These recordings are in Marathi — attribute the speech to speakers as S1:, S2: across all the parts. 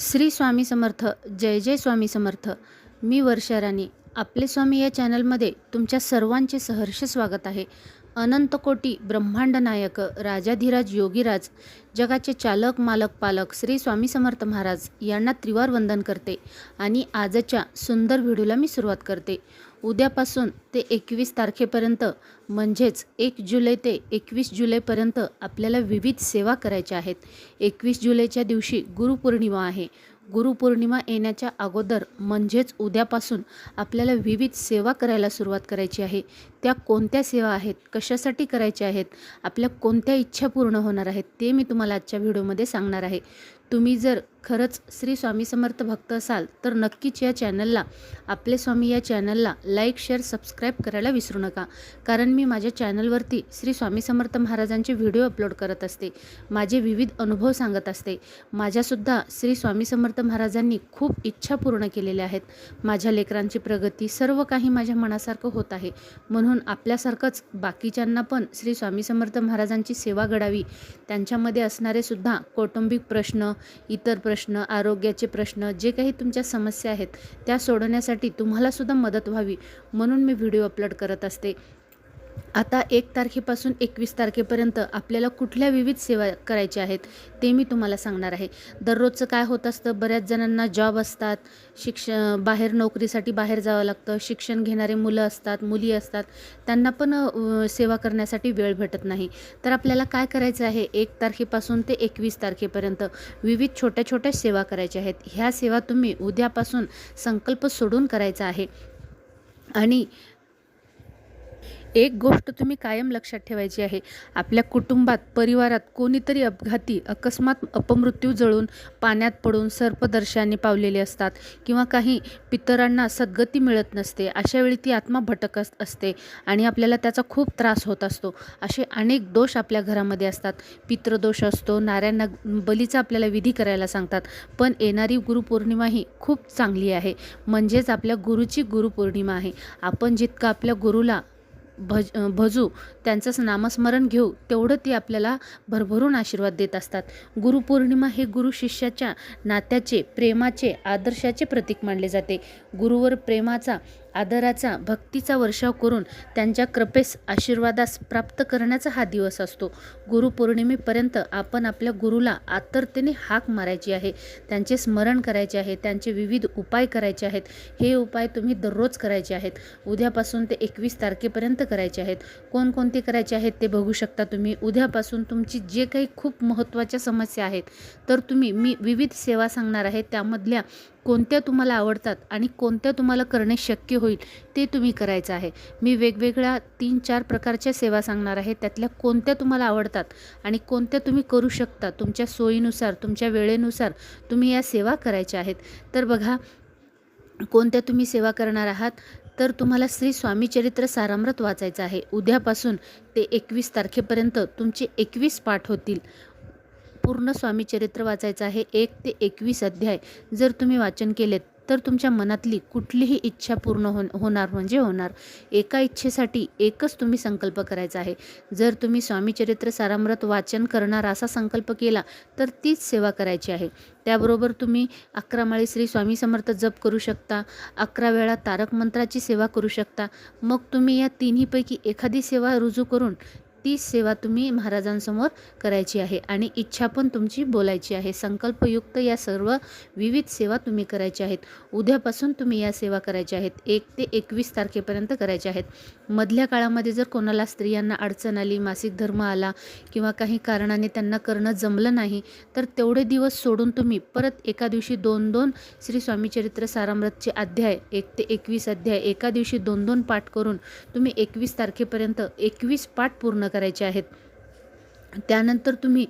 S1: श्री स्वामी समर्थ जय जय स्वामी समर्थ. मी वर्षा राणी. आपले स्वामी या चॅनलमध्ये तुमच्या सर्वांचे सहर्ष स्वागत आहे. अनंत कोटी ब्रह्मांड नायक राजाधिराज योगीराज जगाचे चालक मालक पालक श्री स्वामी समर्थ महाराज यांना त्रिवार वंदन करते आणि आजच्या सुंदर व्हिडिओला मी सुरुवात करते. उद्यापासून ते एकवीस तारखेपर्यंत म्हणजेच एक जुलै ते एकवीस जुलैपर्यंत आपल्याला विविध सेवा करायच्या आहेत. एकवीस जुलैच्या दिवशी गुरुपौर्णिमा आहे. गुरुपौर्णिमा येण्याच्या अगोदर म्हणजेच उद्यापासून आपल्याला विविध सेवा करायला सुरुवात करायची आहे. त्या कोणत्या सेवा आहेत? कशासाठी करायच्या आहेत? आपल्या कोणत्या इच्छा पूर्ण होणार आहेत? ते मी तुम्हाला आजच्या व्हिडिओमध्ये सांगणार आहे. तुम्ही जर खरंच श्री स्वामी समर्थ भक्त असाल तर नक्कीच या चॅनलला आपले स्वामी या चॅनलला लाईक शेअर सबस्क्राईब करायला विसरू नका. कारण मी माझ्या चॅनलवरती श्री स्वामी समर्थ महाराजांचे व्हिडिओ अपलोड करत असते. माझे विविध अनुभव सांगत असते. माझ्यासुद्धा श्री स्वामी समर्थ महाराजांनी खूप इच्छा पूर्ण केलेल्या आहेत. माझ्या लेकरांची प्रगती सर्व काही माझ्या मनासारखं होत आहे. म्हणून आपल्यासारखंच बाकीच्यांना पण श्री स्वामी समर्थ महाराजांची सेवा घडावी. त्यांच्यामध्ये असणारे सुद्धा कौटुंबिक प्रश्न इतर प्रश्न आरोग्याचे प्रश्न जे काही तुमच्या समस्या आहेत त्या सोडवण्यासाठी तुम्हालासुद्धा मदत व्हावी. म्हणून मी व्हिडिओ अपलोड करत असते. आता एक तारखेपासून एकवीस तारखेपर्यंत आपल्याला कुठल्या विविध सेवा करायच्या आहेत ते मी तुम्हाला सांगणार आहे. दररोजचं काय होत असतं? बऱ्याच जणांना जॉब असतात. शिक्ष बाहेर नोकरीसाठी बाहेर जावं लागतं. शिक्षण घेणारे मुलं असतात मुली असतात. त्यांना पण सेवा करण्यासाठी वेळ भेटत नाही. तर आपल्याला काय करायचं आहे? एक तारखेपासून ते एकवीस तारखेपर्यंत विविध छोट्या छोट्या सेवा करायच्या आहेत. ह्या सेवा तुम्ही उद्यापासून संकल्प सोडून करायचा आहे. आणि एक गोष्ट तुम्ही कायम लक्षात ठेवायची आहे. आपल्या कुटुंबात परिवारात कोणीतरी अपघाती अकस्मात अपमृत्यू जळून पाण्यात पडून सर्पदर्शाने पावलेले असतात किंवा काही पितरांना सद्गती मिळत नसते अशावेळी ती आत्मा भटकत असते आणि आपल्याला त्याचा खूप त्रास होत असतो. असे अनेक दोष आपल्या घरामध्ये असतात. पितृदोष असतो नाऱ्यांना बलीचा आपल्याला विधी करायला सांगतात पण येणारी गुरुपौर्णिमा ही खूप चांगली आहे. म्हणजेच आपल्या गुरुची गुरुपौर्णिमा आहे. आपण जितकं आपल्या गुरुला भज भजू त्यांचंच नामस्मरण घेऊ तेवढं ते आपल्याला भरभरून आशीर्वाद देत असतात. गुरुपौर्णिमा हे गुरु शिष्याच्या नात्याचे प्रेमाचे आदर्शाचे प्रतीक मानले जाते. गुरुवर प्रेमाचा आदराचा भक्तीचा वर्षाव करून त्यांच्या कृपेस आशीर्वादास प्राप्त करण्याचा हा दिवस असतो. गुरुपौर्णिमेपर्यंत आपण आपल्या गुरुला आतरतेने हाक मारायची आहे. त्यांचे स्मरण करायचे आहे. त्यांचे विविध उपाय करायचे आहेत. हे उपाय तुम्ही दररोज करायचे आहेत. उद्यापासून ते एकवीस तारखेपर्यंत करायचे आहेत. कोणकोणते करायचे आहेत ते बघू शकता तुम्ही. उद्यापासून तुमची जे काही खूप महत्त्वाच्या समस्या आहेत तर तुम्ही मी विविध सेवा सांगणार आहे. त्यामधल्या कोणत्या तुम्हाला आवडतात आणि कोणत्या तुम्हाला करणे शक्य होईल ते तुम्ही करायचं आहे. मी वेगवेगळ्या तीन चार प्रकारच्या सेवा सांगणार आहे. त्यातल्या कोणत्या तुम्हाला आवडतात आणि कोणत्या तुम्ही करू शकता तुमच्या सोयीनुसार तुमच्या वेळेनुसार तुम्ही या सेवा करायच्या आहेत. तर बघा कोणत्या तुम्ही सेवा करणार आहात? तर तुम्हाला श्री स्वामी चरित्र सारामृत वाचायचं आहे. उद्यापासून ते एकवीस तारखेपर्यंत तुमचे एकवीस पाठ होतील. पूर्ण स्वामीचरित्र वाचायचं आहे. एक ते एकवीस अध्याय. जर तुम्ही वाचन केलेत तर तुमच्या मनातली कुठलीही इच्छा पूर्ण हो होणार म्हणजे होणार. एका इच्छेसाठी एकच तुम्ही संकल्प करायचा आहे. जर तुम्ही स्वामी चरित्र सारामृत वाचन करणार असा संकल्प केला तर तीच सेवा करायची आहे. त्याबरोबर तुम्ही अकरा माळी श्री स्वामी समर्थ जप करू शकता. अकरा वेळा तारक मंत्राची सेवा करू शकता. मग तुम्ही या तिन्हीपैकी एखादी सेवा रुजू करून ती सेवा तुम्ही महाराजांसमोर करायची आहे आणि इच्छा पण तुमची बोलायची आहे. संकल्पयुक्त या सर्व विविध सेवा तुम्ही करायच्या आहेत. उद्यापासून तुम्ही या सेवा करायच्या आहेत. एक ते एकवीस तारखेपर्यंत करायच्या आहेत. मधल्या काळामध्ये जर कोणाला स्त्रियांना अडचण आली मासिक धर्म आला किंवा काही कारणाने त्यांना करणं जमलं नाही तर तेवढे दिवस सोडून तुम्ही परत एका दिवशी दोन दोन श्री स्वामीचरित्र सारामृतचे अध्याय एक ते एकवीस अध्याय एका दिवशी दोन दोन पाठ करून तुम्ही एकवीस तारखेपर्यंत एकवीस पाठ पूर्ण करायचे आहेत. त्यानंतर तुम्ही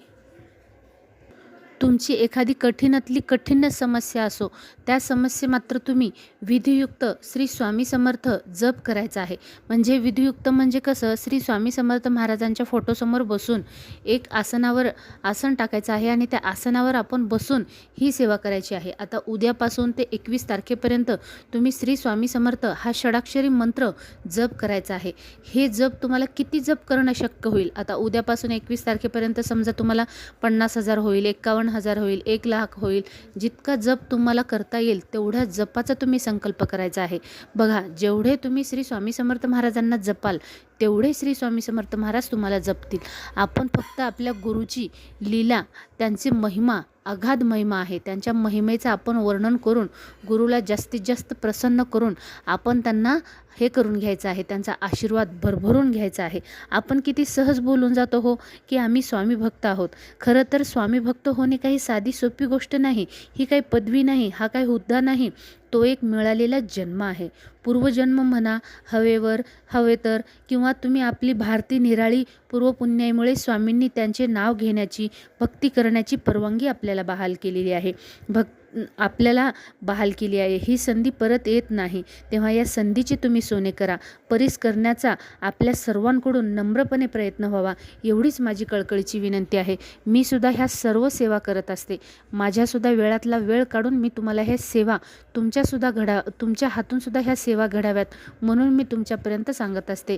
S1: तुमची एखादी कठीणातली कठीण समस्या असो त्या समस्ये मात्र तुम्ही विधियुक्त श्री स्वामी समर्थ जप करायचा आहे. म्हणजे विधियुक्त म्हणजे कसं? श्री स्वामी समर्थ महाराजांच्या फोटोसमोर बसून एक आसनावर आसन टाकायचं आहे आणि त्या आसनावर आपण बसून ही सेवा करायची आहे. आता उद्यापासून ते एकवीस तारखेपर्यंत तुम्ही श्री स्वामी समर्थ हा षडाक्षरी मंत्र जप करायचा आहे. हे जप तुम्हाला किती जप करणं शक्य होईल? आता उद्यापासून एकवीस तारखेपर्यंत समजा तुम्हाला पन्नास हजार होईल एकावन्न हजार होईल एक लाख होईल. जितका जप तुम्हाला करता येईल तेवढ्या जपाचा तुम्ही संकल्प करायचा आहे. बघा जेवढे तुम्ही श्री स्वामी समर्थ महाराजांना जपाल तेवढे श्री स्वामी समर्थ महाराज तुम्हाला जपतील. आपण फक्त आपल्या गुरुची लीला त्यांची महिमा अगाध महिमा आहे. त्यांच्या महिमेचं आपण वर्णन करून गुरुला जास्तीत जास्त प्रसन्न करून आपण त्यांना हे करून घ्यायचं आहे. त्यांचा आशीर्वाद भरभरून घ्यायचा आहे. आपण किती सहज बोलून जातो हो की आम्ही स्वामी भक्त आहोत. खरं तर स्वामी भक्त होणे काही साधी सोपी गोष्ट नाही. ही काही पदवी नाही हा काही हुद्दा नाही. तो एक मिळालेला जन्म आहे. पूर्वजन्म म्हणा हवेवर हवेतर किंवा तुम्ही आपली भारती निराळी पूर्वपुण्यामुळे स्वामींनी त्यांचे नाव घेण्याची भक्ती करण्याची परवानगी आपल्याला बहाल केलेली आहे. भक् आपल्याला बहाल केली आहे. ही संधी परत येत नाही. तेव्हा या संधीचे तुम्ही सोने करा. परीस करण्याचा आपल्या सर्वांकडून नम्रपणे प्रयत्न व्हावा. एवढीच माझी कळकळीची विनंती आहे. मी सुद्धा ह्या सर्व सेवा करत असते. माझ्यासुद्धा वेळातला वेळ काढून मी तुम्हाला ह्या सेवा तुमच्यासुद्धा घडा तुमच्या हातूनसुद्धा ह्या सेवा घडाव्यात म्हणून मी तुमच्यापर्यंत सांगत असते.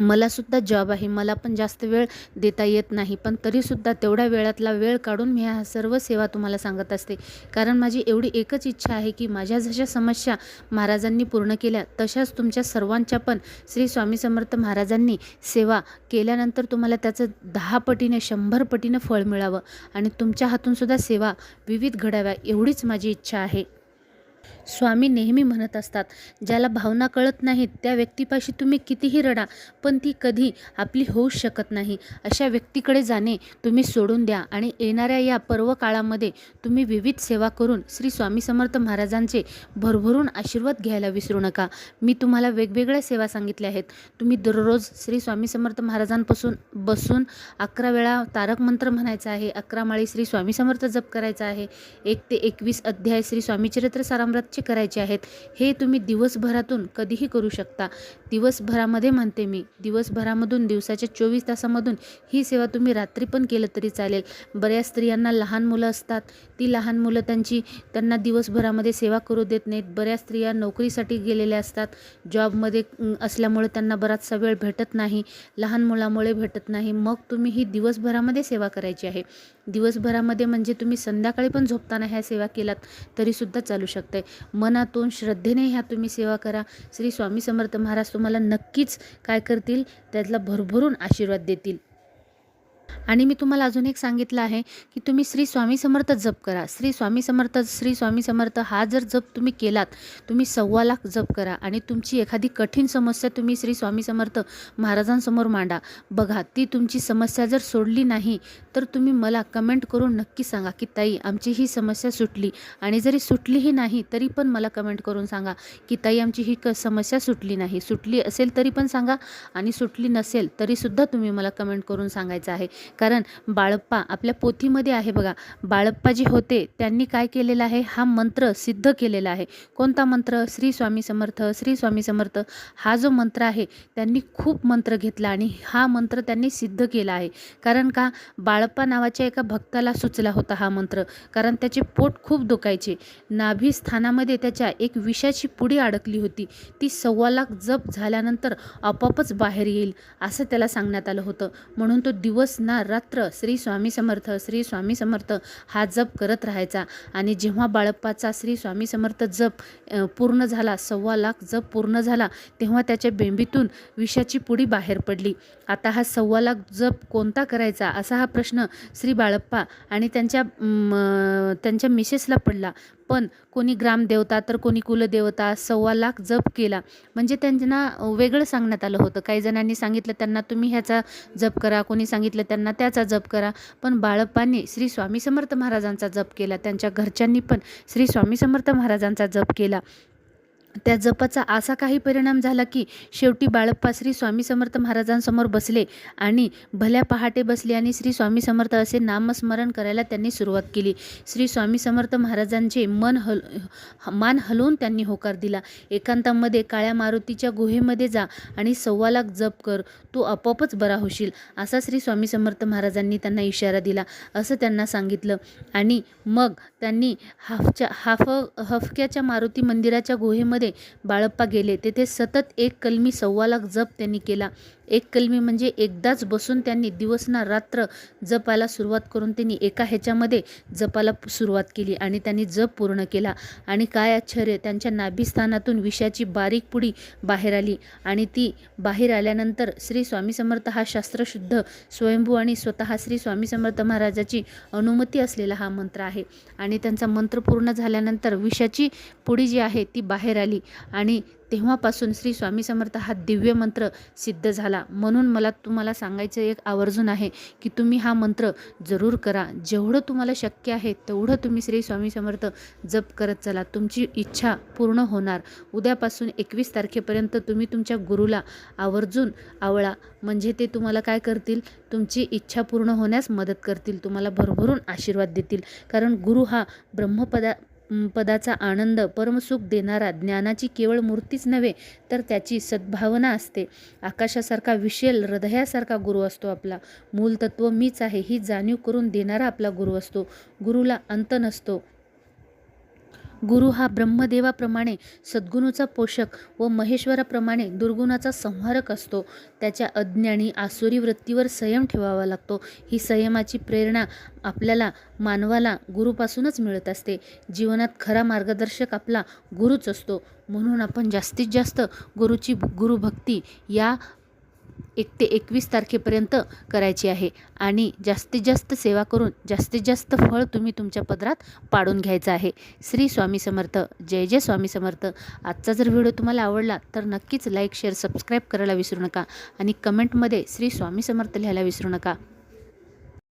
S1: मलासुद्धा जॉब आहे. मला पण जास्त वेळ देता येत नाही. पण तरीसुद्धा तेवढ्या वेळातला वेळ काढून मी ह्या सर्व सेवा तुम्हाला सांगत असते. कारण माझी एवढी एकच इच्छा आहे की माझ्या जशा समस्या महाराजांनी पूर्ण केल्या तशाच तुमच्या सर्वांच्या पण श्री स्वामी समर्थ महाराजांनी सेवा केल्यानंतर तुम्हाला त्याचं दहा पटीने शंभर पटीनं फळ मिळावं आणि तुमच्या हातूनसुद्धा सेवा विविध घडाव्या एवढीच माझी इच्छा आहे. स्वामी नेहमी म्हणत असतात ज्याला भावना कळत नाहीत त्या व्यक्तीपाशी तुम्ही कितीही रडा पण ती कधी आपली होऊ शकत नाही. अशा व्यक्तीकडे जाणे तुम्ही सोडून द्या आणि येणाऱ्या या पर्व काळामध्ये तुम्ही विविध सेवा करून श्री स्वामी समर्थ महाराजांचे भरभरून आशीर्वाद घ्यायला विसरू नका. मी तुम्हाला वेगवेगळ्या सेवा सांगितल्या आहेत. तुम्ही दररोज श्री स्वामी समर्थ महाराजांपासून बसून अकरा वेळा तारक मंत्र म्हणायचा आहे अकरा माळी श्री स्वामी समर्थ जप करायचा आहे एक ते एकवीस अध्याय श्री स्वामीचरित्र सारामृतचे करायचे आहेत हे तुम्ही दिवसभरातून कधीही करू शकता. दिवसभरामध्ये म्हणते मी दिवसभरामधून दिवसाच्या चोवीस तासामधून ही सेवा तुम्ही रात्री पण केलं तरी चालेल. बऱ्याच स्त्रियांना लहान मुलं असतात. ती लहान मुलं त्यांची त्यांना दिवसभरामध्ये सेवा करू देत नाहीत. बऱ्याच स्त्रिया नोकरीसाठी गेलेल्या असतात. जॉबमध्ये असल्यामुळे त्यांना बराचसा वेळ भेटत नाही. लहान मुलामुळे भेटत नाही. मग तुम्ही ही दिवसभरामध्ये सेवा करायची आहे. दिवसभरामध्ये म्हणजे तुम्ही संध्याकाळी पण झोपताना ह्या सेवा केलात तरीसुद्धा चालू शकते मनातून श्रद्धेने ह्या तुम्ही सेवा करा. श्री स्वामी समर्थ महाराज तुम्हाला नक्कीच काय करतील? त्यातला भरभरून आशीर्वाद देतील. आणि मी तुम्हाला अजून एक सांगितलं आहे की तुम्ही श्री स्वामी समर्थ जप करा. श्री स्वामी समर्थ श्री स्वामी समर्थ हा जर जप तुम्ही केलात तुम्ही सव्वा लाख जप करा आणि तुमची एखादी कठीण समस्या तुम्ही श्री स्वामी समर्थ महाराजांसमोर मांडा. बघा ती तुमची समस्या जर सोडली नाही तर तुम्ही मला कमेंट करून नक्की सांगा की ताई आमची ही समस्या सुटली. आणि जरी सुटलीही नाही तरी पण मला कमेंट करून सांगा की ताई आमची ही क समस्या सुटली नाही. सुटली असेल तरी पण सांगा आणि सुटली नसेल तरीसुद्धा तुम्ही मला कमेंट करून सांगायचं आहे. कारण बाळप्पा आपल्या पोथीमध्ये आहे बघा. बाळप्पा जे होते त्यांनी काय केलेलं आहे? हा मंत्र सिद्ध केलेला आहे. कोणता मंत्र? श्री स्वामी समर्थ श्री स्वामी समर्थ. हा जो मंत्र आहे त्यांनी खूप मंत्र घेतला आणि हा मंत्र त्यांनी सिद्ध केला आहे. कारण का? बाळप्पा नावाच्या एका भक्ताला सुचला होता हा मंत्र. कारण त्याचे पोट खूप दुखायचे. नाभीस्थानामध्ये त्याच्या एक विषाची पुडी अडकली होती. ती सव्वा लाख जप झाल्यानंतर आपोआपच बाहेर येईल असं त्याला सांगण्यात आलं होतं. म्हणून तो दिवस ना रात्र श्री स्वामी समर्थ श्री स्वामी समर्थ हा जप करत राहायचा. आणि जेव्हा बाळप्पाचा श्री स्वामी समर्थ जप पूर्ण झाला सव्वा लाख जप पूर्ण झाला तेव्हा त्याच्या बेंबीतून विषाची पुडी बाहेर पडली. आता हा सव्वा लाख जप कोणता करायचा असा हा प्रश्न श्री बाळप्पा आणि त्यांच्या त्यांच्या मिसेसला पडला. पण कोणी ग्रामदेवता तर कोणी कुलदेवता सव्वा लाख जप केला. म्हणजे त्यांना वेगळं सांगण्यात आलं होतं. काही जणांनी सांगितलं त्यांना तुम्ही ह्याचा जप करा. कोणी सांगितलं त्यांना त्याचा जप करा. पण बाळप्पांनी श्री स्वामी समर्थ महाराजांचा जप केला. त्यांच्या घरच्यांनी पण श्री स्वामी समर्थ महाराजांचा जप केला. त्या जपाचा असा काही परिणाम झाला की शेवटी बाळप्पा श्री स्वामी समर्थ महाराजांसमोर बसले आणि भल्या पहाटे बसले आणि श्री स्वामी समर्थ असे नामस्मरण करायला त्यांनी सुरुवात केली. श्री स्वामी समर्थ महाराजांचे मन हल मान हलवून त्यांनी होकार दिला. एकांतामध्ये काळ्या मारुतीच्या गुहेमध्ये जा आणि सव्वा लाख जप कर तू आपोआपच बरा होशील असा श्री स्वामी समर्थ महाराजांनी त्यांना इशारा दिला असं त्यांना सांगितलं. आणि मग त्यांनी हाफच्या हाफ हफक्याच्या मारुती मंदिराच्या गुहेमध्ये आश्रमामध्ये बाळप्पा गेले. तेथे सतत एक कलमी सव्वा लाख जप त्यांनी केला. एक कलमी म्हणजे एकदाच बसून त्यांनी दिवस ना रात्र जपायला सुरुवात करून त्यांनी एका ह्याच्यामध्ये जपाला सुरुवात केली आणि त्यांनी जप पूर्ण केला. आणि काय आश्चर्य त्यांच्या नाभिस्थानातून विषाची बारीक पुडी बाहेर आली आणि ती बाहेर आल्यानंतर श्री स्वामी समर्थ हा शास्त्रशुद्ध स्वयंभू आणि स्वतः श्री स्वामी समर्थ महाराजाची अनुमती असलेला हा मंत्र आहे. आणि त्यांचा मंत्र पूर्ण झाल्यानंतर विषाची पुडी जी आहे ती बाहेर आली. आणि तेव्हापासून श्री स्वामी समर्थ हा दिव्य मंत्र सिद्ध झाला. म्हणून मला तुम्हाला सांगायचं एक आवर्जून आहे की तुम्ही हा मंत्र जरूर करा. जेवढं तुम्हाला शक्य आहे तेवढं तुम्ही श्री स्वामी समर्थ जप करत चला. तुमची इच्छा पूर्ण होणार. उद्यापासून एकवीस तारखेपर्यंत तुम्ही तुमच्या गुरुला आवर्जून आवळा. म्हणजे ते तुम्हाला काय करतील? तुमची इच्छा पूर्ण होण्यास मदत करतील. तुम्हाला भरभरून आशीर्वाद देतील. कारण गुरु हा ब्रह्मपदा पदाचा आनंद परमसुख देणारा ज्ञानाची केवळ मूर्तीच नव्हे तर त्याची सद्भावना असते. आकाशासारखा विशेल हृदयासारखा गुरु असतो आपला. मूलतत्व मीच आहे ही जाणीव करून देणारा आपला गुरु असतो. गुरुला अंत नसतो. गुरु हा ब्रह्मदेवाप्रमाणे सद्गुणूचा पोषक व महेश्वराप्रमाणे दुर्गुणाचा संहारक असतो. त्याच्या अज्ञानी आसुरी वृत्तीवर संयम ठेवावा लागतो. ही संयमाची प्रेरणा आपल्याला मानवाला गुरुपासूनच मिळत असते. जीवनात खरा मार्गदर्शक आपला गुरुच असतो. म्हणून आपण जास्तीत जास्त गुरुची गुरुभक्ती या एक ते एकवीस तारखेपर्यंत करायची आहे. आणि जास्तीत जास्त सेवा करून जास्तीत जास्त फळ तुम्ही तुमच्या पदरात पाडून घ्यायचं आहे. श्री स्वामी समर्थ. जय जय स्वामी समर्थ. आजचा जर व्हिडिओ तुम्हाला आवडला तर नक्कीच लाईक शेअर सबस्क्राईब करायला विसरू नका. आणि कमेंटमध्ये श्री स्वामी समर्थ लिहायला विसरू नका.